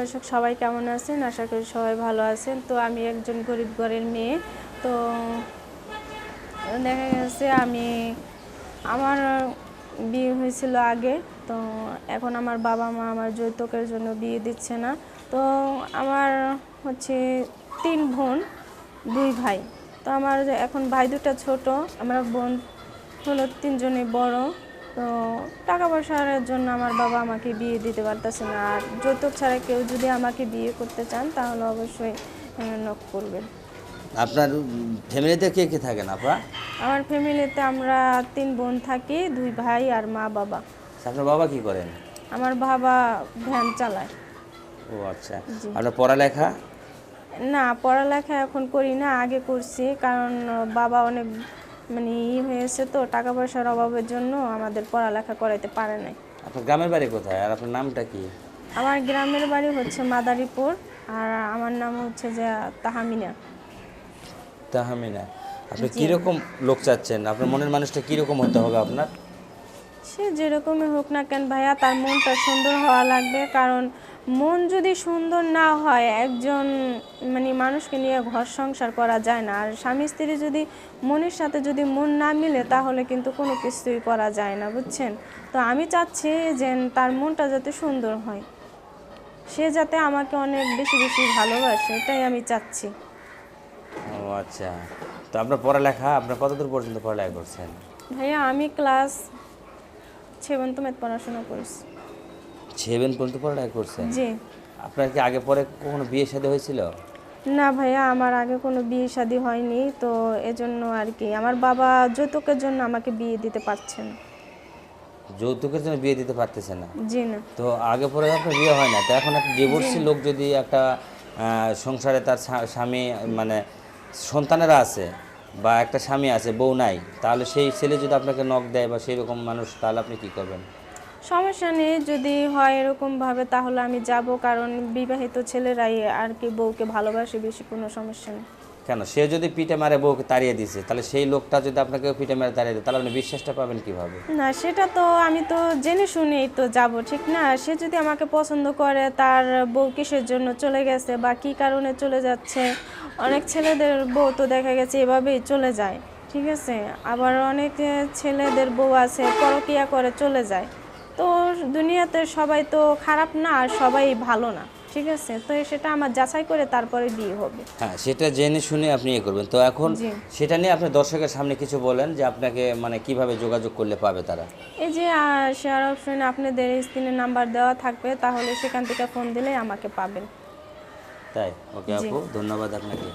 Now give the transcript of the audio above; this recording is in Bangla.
দর্শক সবাই কেমন আছেন? আশা করি সবাই ভালো আছেন। তো আমি একজন গরিব ঘরের মেয়ে। তো দেখা গেছে আমি, আমার বিয়ে হয়েছিল আগে। তো এখন আমার বাবা মা আমার যৌতুকের জন্য বিয়ে দিচ্ছে না। তো আমার হচ্ছে তিন বোন, দুই ভাই। তো আমার এখন ভাই দুটা ছোট, আমার বোন হলো তিনজনে বড়। তো টাকা পয়সার জন্য আমার বাবা আমাকে বিয়ে দিতে পারতেছে না। আর যৌতুক ছাড়া কেউ যদি আমাকে বিয়ে করতে চান তাহলে অবশ্যই নক করবেন। আপনার ফ্যামিলিতে কে কে থাকেন আপা? আমার ফ্যামিলিতে আমরা তিন বোন থাকি দুই ভাই আর মা বাবা। আপনার বাবা কি করেন? আমার বাবা ভ্যান চালায়। ও আচ্ছা। আপনার পড়ালেখা? না পড়ালেখা এখন করি না আগে করছি। কারণ বাবা অনেক মানে ই হয়েছে তো টাকা পয়সার অভাবের জন্য আমাদের পড়ালেখা করাইতে পারে নাই। আপনার গ্রামের বাড়ি কোথায়? আর আপনার নামটা কি? আমার গ্রামের বাড়ি হচ্ছে মাদারীপুর আর আমার নাম হচ্ছে যে তাহামিনা। তাহমিনা। আপনি কীরকম লোক চাচ্ছেন? আপনার মনের মানুষটা কীরকম হতে হবে আপনার? সে যেরকমই হোক না কেন ভাইয়া তার মনটা সুন্দর হওয়া লাগবে কারণ মন যদি সুন্দর না হয় একজন মানে মানুষকে নিয়ে ঘর সংসার করা যায় না। আর স্বামী স্ত্রী যদি মনের সাথে যদি মন না মিলে তাহলে কিন্তু কোনো কিছুই করা যায় না বুঝছেন? তো আমি চাচ্ছি যে তার মনটা যাতে সুন্দর হয়। সে যাতে আমাকে অনেক বেশি বেশি ভালোবাসে এটাই আমি চাচ্ছি। ও আচ্ছা। তো আপনার পড়ালেখা আপনার কতদূর পর্যন্ত পড়ালেখা করছেন? ভাইয়া আমি ক্লাস সেভেন্থ ম্যাথ পড়াশোনা করেছি। সেভেন পর্যন্ত পড়ালেখা করছেন? জি। আপনার কি আগে পরে কখনো বিয়ে শাদী হয়েছিল? না ভাইয়া আমার আগে কোনো বিয়ে শাদী হয়নি তো এজন্য আর কি। আমার বাবা যৌতুকের জন্য আমাকে বিয়ে দিতে পারছেন। যৌতুকের জন্য বিয়ে দিতে পারতেছে না? জি না। তো আগে পরে আপনার বিয়ে হয় না? তো এখন একটা ডিভোর্সি লোক যদি একটা সংসারে তার স্বামী মানে সন্তানেরা আছে বা একটা স্বামী আছে বউ নাই তাহলে সেই ছেলে যদি আপনাকে নখ দেয় বা সেই রকম মানুষ তাহলে আপনি কি করবেন? সমস্যা নেই যদি হয় এরকম ভাবে তাহলে আমি যাব কারণ বিবাহিত ছেলেরাই আর কি বউকে ভালোবাসে বেশি কোনো সমস্যা নেই। কেন? সে যদি পিঠে মারে বউকে তাড়িয়ে দিছে তাহলে সেই লোকটা যদি আপনাকে পিঠে মারে তাড়িয়ে দেয় তাহলে আপনি বিশ্বাসটা পাবেন কীভাবে? না সেটা তো আমি তো জেনে শুনেই তো যাব ঠিক না? সে যদি আমাকে পছন্দ করে তার বউ কিসের জন্য চলে গেছে বা কি কারণে চলে যাচ্ছে? অনেক ছেলেদের বউ তো দেখা গেছে এভাবেই চলে যায় ঠিক আছে? আবার অনেক ছেলেদের বউ আছে পরকিয়া করে চলে যায়। তো দুনিয়াতে সবাই তো খারাপ না আর সবাই ভালো না ঠিক আছে? তো সেটা আমার যাচাই করে তারপরে বিয়ে হবে। হ্যাঁ সেটা জেনে শুনে আপনি ইয়ে করবেন। তো এখন। সেটা নিয়ে আপনি দর্শকের সামনে কিছু বলেন যে আপনাকে মানে কীভাবে যোগাযোগ করলে পাবে তারা? এই যে শেয়ার অপশনে আপনাদের স্ক্রিনে নাম্বার দেওয়া থাকবে তাহলে সেখান থেকে ফোন দিলেই আমাকে পাবেন। তাই? ওকে আপু ধন্যবাদ আপনাকে।